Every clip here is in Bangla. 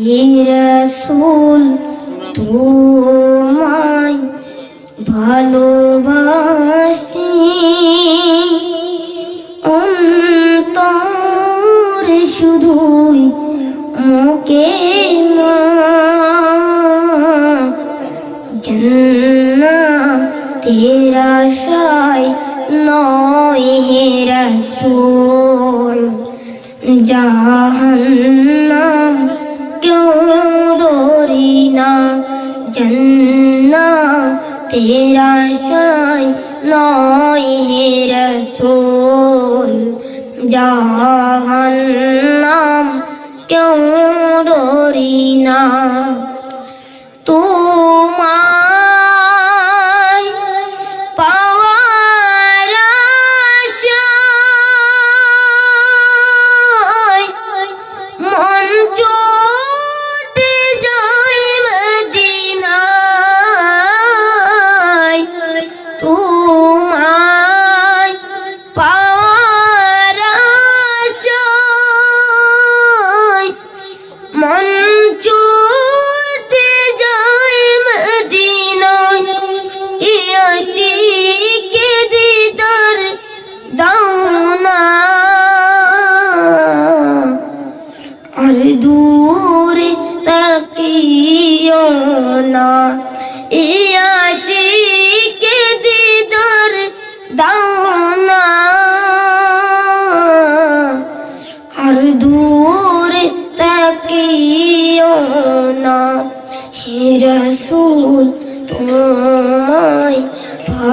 রসুল তোমায় ভালোবাসি। অন্তর শুধুই মুকে না জন্না তেরা শাই নয় হে রসুল জাহান্নাম क्यों डोरी ना जन्ना तेरा शाय नॉय है रसूल जहान्नाम क्यों তোমায় পাওয়ার মন ছুটে যায় মদিনায়। ইয়াশিকে দিদার দাও না আর দূরে তাকিও না। ইয়াশিকে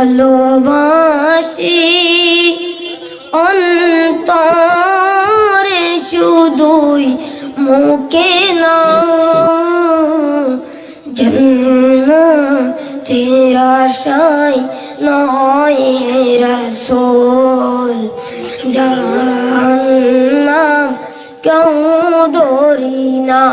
ভালোবাসি। অন্তরে শুধুই মুখে না জন্ম তেরা শাই নয় হে রসোল। জাহান্নাম কেউ ডরি না।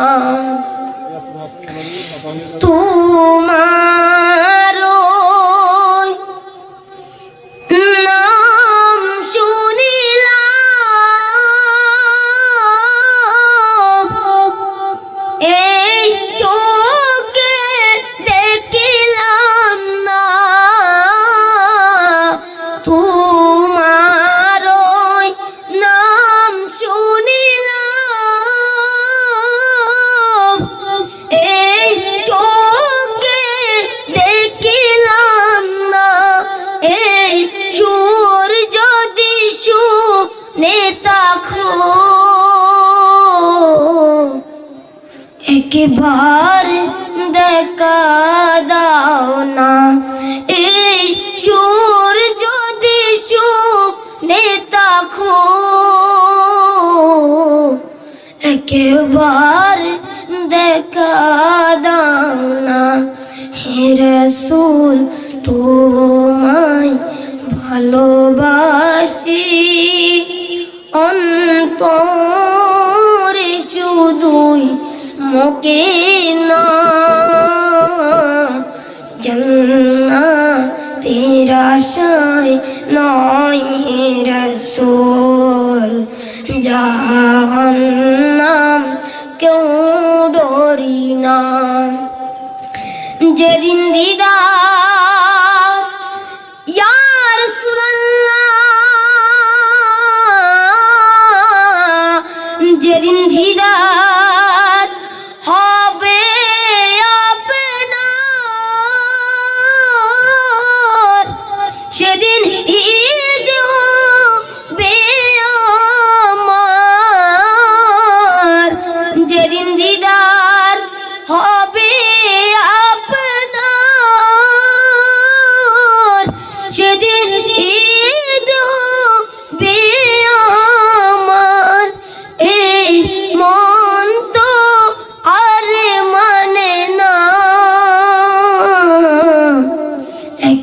তাখো একবার দেখা দাও না। এই সুর যদি শুনে তাখো একবার দেখা দাও না। হে রসুল, তোমায় ভালোবাসি। শুধুই মুখে না জন্না তেরা শায় নয় রসুল জাহান্নাম কেউ ডরি না যেদিন দিদার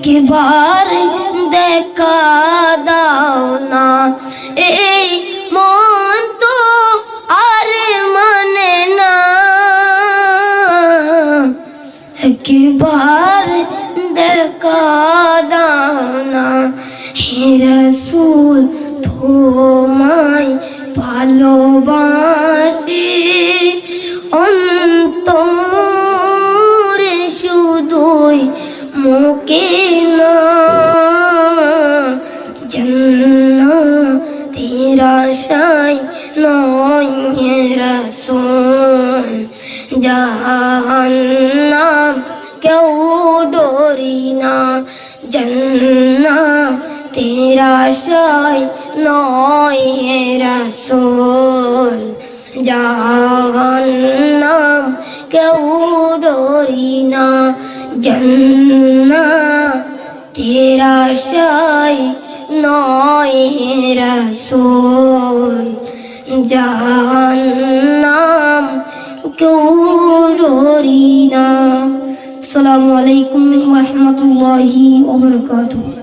একবার দেখা দাও না। এই মন তো আর মানে না। একবার দেখা দাও না। হে রসুল, তোমায় ভালোবাসি। অন্য কে না? জন্নতের আশায় নয় হে রসুল। জাহান্নাম কেউ ডরি না। জন্নতের আশায় নয় রসুল। জাহান্নাম কেউ ডরি না। জন্না তেরা সাই নয় হেরা সোল জাহান্নাম কেউ ডরি না। আসসালামু আলাইকুম ওয়া রাহমাতুল্লাহি ওয়া